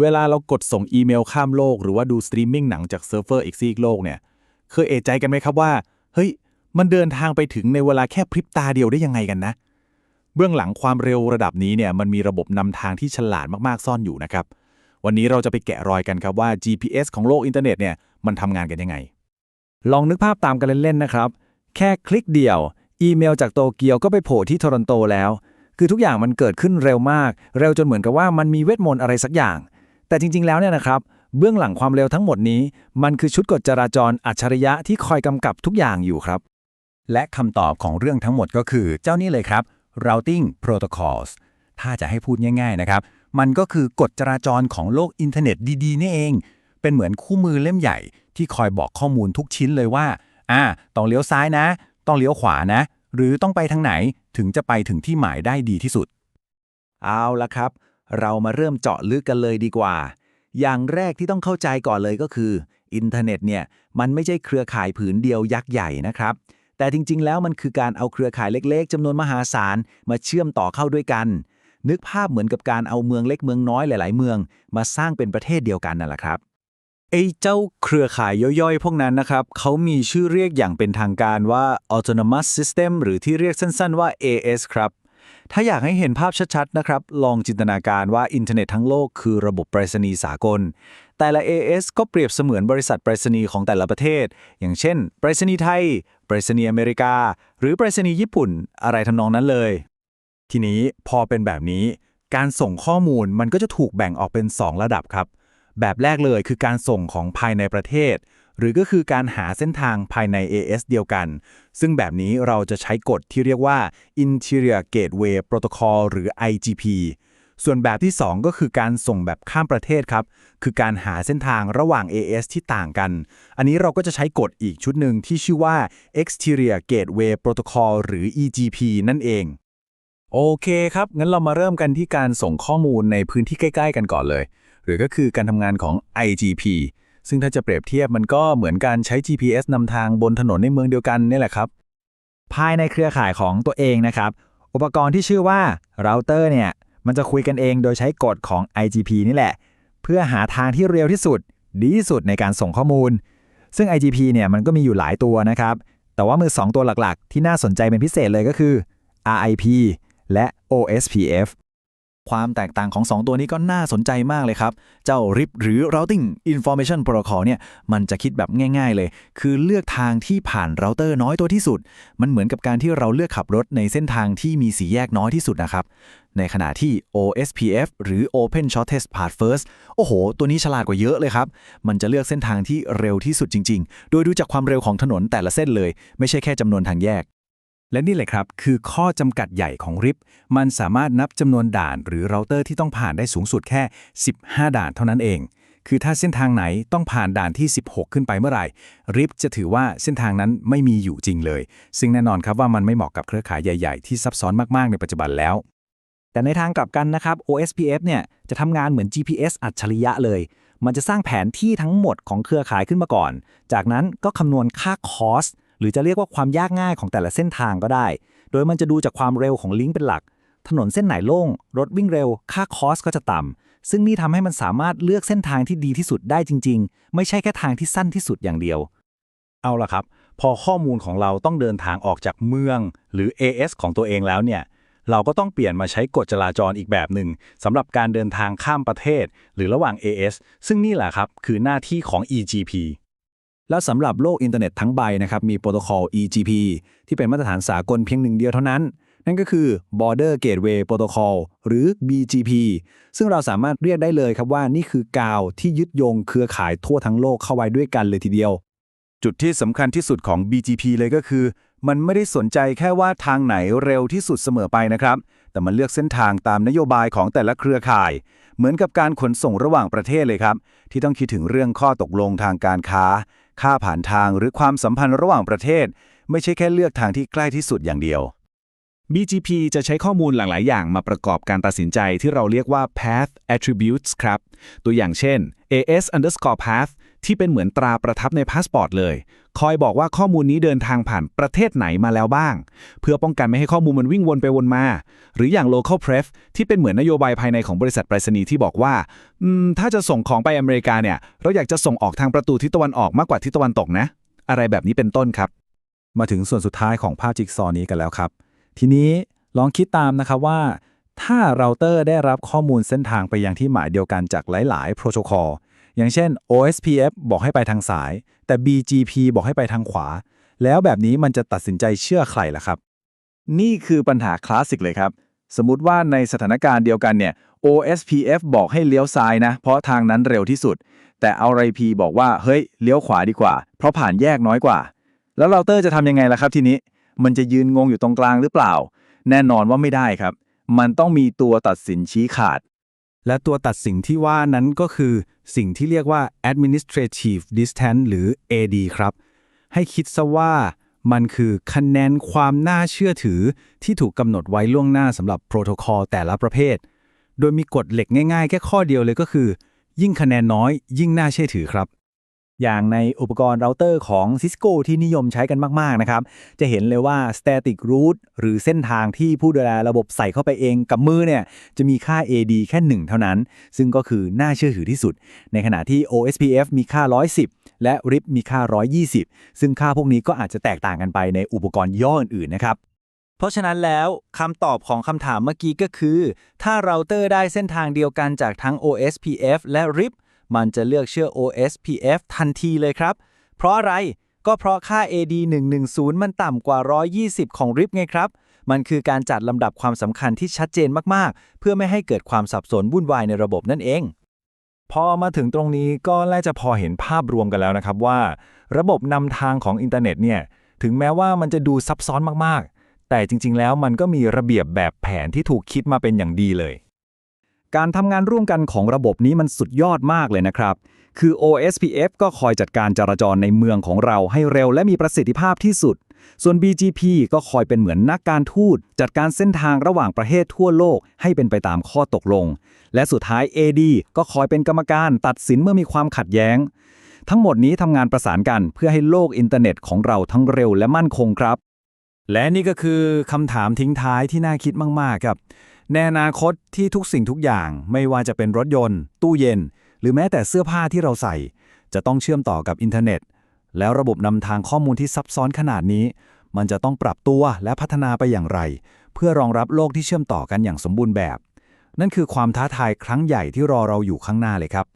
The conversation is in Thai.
เวลาเรากดส่งอีเมลข้ามโลก หรือว่าดูสตรีมมิ่งหนังจากเซิร์ฟเวอร์อีกซีกโลกเนี่ยเคยเอะใจกันไหมครับว่า เฮ้ย มันเดินทางไปถึงในเวลาแค่พริบตาเดียวได้ยังไงกันนะ เบื้องหลังความเร็วระดับนี้เนี่ยมันมีระบบนำทางที่ฉลาดมากๆซ่อนอยู่นะครับ วันนี้เราจะไปแกะรอยกันครับว่า GPS ของโลกอินเทอร์เน็ตเนี่ยมันทำงานกันยังไง ลองนึกภาพตามกันเล่นๆนะครับ แค่คลิกเดียว อีเมลจากโตเกียวก็ไปโผล่ที่โทรอนโตแล้ว คือทุกอย่างมันเกิดขึ้นเร็วมาก เร็วจนเหมือนกับว่ามันมีเวทมนต์อะไรสักอย่าง แต่จริง ๆ แล้วเนี่ยนะครับ เบื้องหลังความเร็วทั้งหมดนี้ มันคือชุดกฎจราจรอัจฉริยะที่คอยกำกับทุกอย่างอยู่ครับ และคำตอบของเรื่องทั้งหมดก็คือเจ้านี่เลยครับ routing protocols ถ้าจะให้พูดง่าย ๆ นะครับ มันก็คือกฎจราจรของโลกอินเทอร์เน็ตดีๆ นี่เอง เป็นเหมือนคู่มือเล่มใหญ่ ที่คอยบอกข้อมูลทุกชิ้นเลยว่า อ่า ต้องเลี้ยวซ้ายนะ ต้องเลี้ยวขวานะ หรือต้องไปทางไหนถึงจะไปถึงที่หมายได้ดีที่สุด เอาละครับ เรามาเริ่มเจาะลึกกันเลยดีกว่า อย่างแรกที่ต้องเข้าใจก่อนเลยก็คือ อินเทอร์เน็ตเนี่ยมันไม่ใช่เครือข่ายผืนเดียวยักษ์ใหญ่นะครับ แต่จริง ๆ แล้วมันคือการเอาเครือข่ายเล็ก ๆจำนวนมหาศาลมาเชื่อมต่อเข้าด้วยกัน นึกภาพเหมือนกับการเอาเมืองเล็กเมืองน้อยหลาย ๆ เมือง มาสร้างเป็นประเทศเดียวกันนั่นแหละครับไอ้เจ้าเครือข่ายย่อยๆ พวกนั้นนะครับ เขามีชื่อเรียกอย่างเป็นทางการว่า autonomous system หรือที่เรียกสั้นๆว่า AS ครับ ถ้าอยากให้เห็นภาพชัดๆนะครับ ลองจินตนาการว่าอินเทอร์เน็ตทั้งโลกคือระบบไปรษณีย์สากล แต่ละ AS ก็เปรียบเสมือนบริษัทไปรษณีย์ของแต่ละประเทศ อย่างเช่น ไปรษณีย์ไทย ไปรษณีย์อเมริกา หรือไปรษณีย์ญี่ปุ่น อะไรทำนองนั้นเลย ทีนี้พอเป็นแบบนี้ การส่งข้อมูลมันก็จะถูกแบ่งออกเป็น 2 ระดับครับ แบบแรกเลยคือการส่งของภายในประเทศ หรือก็คือการหาเส้นทางภายใน AS เดียวกัน ซึ่งแบบนี้เราจะใช้กฎที่เรียกว่า Interior Gateway Protocol หรือ IGP ส่วนแบบที่ 2 ก็คือการส่งแบบข้ามประเทศครับ คือการหาเส้นทางระหว่าง AS ที่ต่างกัน อันนี้เราก็จะใช้กฎอีกชุดหนึ่งที่ชื่อว่า Exterior Gateway Protocol หรือ EGP นั่นเอง โอเคครับ งั้นเรามาเริ่มกันที่การส่งข้อมูลในพื้นที่ใกล้ ๆ กันก่อนเลย หรือก็คือการทำงานของ IGP ซึ่งถ้าจะเปรียบเทียบมันก็เหมือนการใช้ GPS นำทางบนถนนในเมืองเดียวกันนี่แหละครับ ภายในเครือข่ายของตัวเองนะครับ อุปกรณ์ที่ชื่อว่าเราเตอร์เนี่ย มันจะคุยกันเองโดยใช้กฎของ IGP นี่แหละ เพื่อหาทางที่เร็วที่สุด ดีที่สุดในการส่งข้อมูล ซึ่ง IGP เนี่ยมันก็มีอยู่หลายตัวนะครับ แต่ว่ามือ 2 ตัวหลักๆ ที่น่าสนใจเป็นพิเศษเลยก็คือ RIP และ OSPF ความแตกต่างของ 2 ตัวนี้ก็น่าสนใจมากเลยครับ เจ้า RIP หรือ Routing Information Protocol เนี่ย มันจะคิดแบบง่ายๆเลย คือเลือกทางที่ผ่านเราเตอร์น้อยตัวที่สุด มันเหมือนกับการที่เราเลือกขับรถในเส้นทางที่มีสีแยกน้อยที่สุดนะครับ ในขณะที่ OSPF หรือ Open Shortest Path First โอ้โห ตัวนี้ฉลาดกว่าเยอะเลยครับ มันจะเลือกเส้นทางที่เร็วที่สุดจริง ๆ โดยดูจากความเร็วของถนนแต่ละเส้นเลย ไม่ใช่แค่จำนวนทางแยก และนี่แหละครับ คือข้อจำกัดใหญ่ของริปมันสามารถนับจำนวนด่านหรือเราเตอร์ที่ต้องผ่านได้สูงสุดแค่ 15 ด่านเท่านั้นเอง คือถ้าเส้นทางไหนต้องผ่านด่านที่ 16 ขึ้นไปเมื่อไหร่ริปจะถือว่าเส้นทางนั้นไม่มีอยู่จริงเลย ซึ่งแน่นอนครับว่ามันไม่เหมาะกับเครือข่ายใหญ่ ๆ ที่ซับซ้อนมากๆในปัจจุบันแล้ว แต่ในทางกลับกันนะครับ OSPF เนี่ยจะทำงานเหมือน GPS อัจฉริยะเลยมันจะสร้างแผนที่ทั้งหมดของเครือข่ายขึ้นมาก่อน จากนั้นก็คำนวณค่าคอส หรือจะเรียกว่าความยากง่ายของแต่ละเส้นทางก็ได้ โดยมันจะดูจากความเร็วของลิงก์เป็นหลัก ถนนเส้นไหนโล่ง รถวิ่งเร็ว ค่าคอสก็จะต่ำ ซึ่งนี่ทำให้มันสามารถเลือกเส้นทางที่ดีที่สุดได้จริง ๆ ไม่ใช่แค่ทางที่สั้นที่สุดอย่างเดียว เอาละครับ พอข้อมูลของเราต้องเดินทางออกจากเมือง หรือ AS ของตัวเองแล้วเนี่ยเราก็ต้องเปลี่ยนมาใช้กฎจราจรอีกแบบหนึ่งสำหรับการเดินทางข้ามประเทศ หรือระหว่าง AS ซึ่งนี่แหละครับคือหน้าที่ของ EGP แล้วสำหรับโลกอินเทอร์เน็ตทั้งใบนะครับมีโปรโตคอล EGP ที่เป็นมาตรฐานสากลเพียงหนึ่งเดียวเท่านั้น นั่นก็คือ Border Gateway Protocol หรือ BGP ซึ่งเราสามารถเรียกได้เลยครับว่านี่คือกาวที่ยึดโยงเครือข่ายทั่วทั้งโลกเข้าไว้ด้วยกันเลยทีเดียว จุดที่สำคัญที่สุดของ BGP เลยก็คือ มันไม่ได้สนใจแค่ว่าทางไหนเร็วที่สุดเสมอไปนะครับ แต่มันเลือกเส้นทางตามนโยบายของแต่ละเครือข่าย เหมือนกับการขนส่งระหว่างประเทศเลยครับ ที่ต้องคิดถึงเรื่องข้อตกลงทางการค้า ค่าผ่านทางหรือความสัมพันธ์ระหว่างประเทศ ไม่ใช่แค่เลือกทางที่ใกล้ที่สุดอย่างเดียว BGP จะใช้ข้อมูลหลากหลายอย่างมาประกอบการตัดสินใจที่เราเรียกว่า path attributes ครับ ตัวอย่างเช่น AS underscore path ที่เป็นเหมือนตราประทับในพาสปอร์ตเลย คอยบอกว่าข้อมูลนี้เดินทางผ่านประเทศไหนมาแล้วบ้าง เพื่อป้องกันไม่ให้ข้อมูลมันวิ่งวนไปวนมา หรืออย่าง local pref ที่เป็นเหมือนนโยบายภายในของบริษัทไปรษณีย์ที่บอกว่าถ้าจะส่งของไปอเมริกาเนี่ย เราอยากจะส่งออกทางประตูทิศตะวันออกมากกว่าทิศตะวันตกนะ อะไรแบบนี้เป็นต้นครับ มาถึงส่วนสุดท้ายของภาพจิ๊กซอว์นี้กันแล้วครับ ทีนี้ลองคิดตามนะครับว่าถ้าเราเตอร์ได้รับข้อมูลเส้นทางไปยังที่หมายเดียวกันจากหลาย ๆ โปรโตคอล อย่างเช่น OSPF บอกให้ไปทางซ้าย แต่ BGP บอกให้ไปทางขวา แล้วแบบนี้มันจะตัดสินใจเชื่อใครล่ะครับ นี่คือปัญหาคลาสสิกเลยครับ สมมติว่าในสถานการณ์เดียวกันเนี่ย OSPF บอกให้เลี้ยวซ้ายนะ เพราะทางนั้นเร็วที่สุด แต่ RIP บอกว่าเฮ้ยเลี้ยวขวาดีกว่า เพราะผ่านแยกน้อยกว่า แล้วเราเตอร์จะทำยังไงล่ะครับทีนี้ มันจะยืนงงอยู่ตรงกลางหรือเปล่า แน่นอนว่าไม่ได้ครับ มันต้องมีตัวตัดสินชี้ขาด และตัวตัดสินที่ว่านั้นก็คือสิ่งที่เรียกว่า administrative distance หรือ AD ครับ ให้คิดซะว่ามันคือคะแนนความน่าเชื่อถือที่ถูกกำหนดไว้ล่วงหน้าสำหรับโปรโตคอลแต่ละประเภท โดยมีกฎเหล็กง่ายๆ แค่ข้อเดียวเลยก็คือ ยิ่งคะแนนน้อย ยิ่งน่าเชื่อถือครับ อย่างในอุปกรณ์เราเตอร์ของ Cisco ที่นิยมใช้กันมาก ๆ นะครับ จะเห็นเลยว่า static route หรือเส้นทางที่ผู้ดูแลระบบใส่เข้าไปเองกับมือเนี่ย จะมีค่า AD แค่ 1 เท่านั้น ซึ่งก็คือน่าเชื่อถือที่สุด ในขณะที่ OSPF มีค่า 110 และ RIP มีค่า 120 ซึ่งค่าพวกนี้ก็อาจจะแตกต่างกันไปในอุปกรณ์ย่ออื่นๆนะครับเพราะฉะนั้นแล้วคำตอบของคำถามเมื่อกี้ก็คือ ถ้าเราเตอร์ได้เส้นทางเดียวกันจากทั้ง OSPF และ RIP มันจะเลือกเชื่อ OSPF ทันทีเลยครับ เพราะอะไรก็เพราะค่า AD 110 มันต่ำกว่า 120 ของ RIP ไงครับ มันคือการจัดลำดับความสำคัญที่ชัดเจนมาก ๆ เพื่อไม่ให้เกิดความสับสนวุ่นวายในระบบนั่นเอง พอมาถึงตรงนี้ก็น่าจะพอเห็นภาพรวมกันแล้วนะครับว่า ระบบนำทางของอินเทอร์เน็ตเนี่ย ถึงแม้ว่ามันจะดูซับซ้อนมาก ๆ แต่จริง ๆ แล้วมันก็มีระเบียบแบบแผนที่ถูกคิดมาเป็นอย่างดีเลย การทำงานร่วมกันของระบบนี้มันสุดยอดมากเลยนะครับ คือ OSPF ก็คอยจัดการจราจรในเมืองของเราให้เร็วและมีประสิทธิภาพที่สุด ส่วน BGP ก็คอยเป็นเหมือนนักการทูต จัดการเส้นทางระหว่างประเทศทั่วโลกให้เป็นไปตามข้อตกลง และสุดท้าย AD ก็คอยเป็นกรรมการตัดสินเมื่อมีความขัดแย้ง ทั้งหมดนี้ทำงานประสานกันเพื่อให้โลกอินเทอร์เน็ตของเราทั้งเร็วและมั่นคงครับ และนี่ก็คือคำถามทิ้งท้ายที่น่าคิดมากๆครับ ในอนาคตที่ทุกสิ่งทุกอย่างไม่ว่าจะเป็นรถยนต์ ตู้เย็น หรือแม้แต่เสื้อผ้าที่เราใส่ จะต้องเชื่อมต่อกับอินเทอร์เน็ต แล้วระบบนำทางข้อมูลที่ซับซ้อนขนาดนี้ มันจะต้องปรับตัวและพัฒนาไปอย่างไร เพื่อรองรับโลกที่เชื่อมต่อกันอย่างสมบูรณ์แบบ นั่นคือความท้าทายครั้งใหญ่ที่รอเราอยู่ข้างหน้าเลยครับ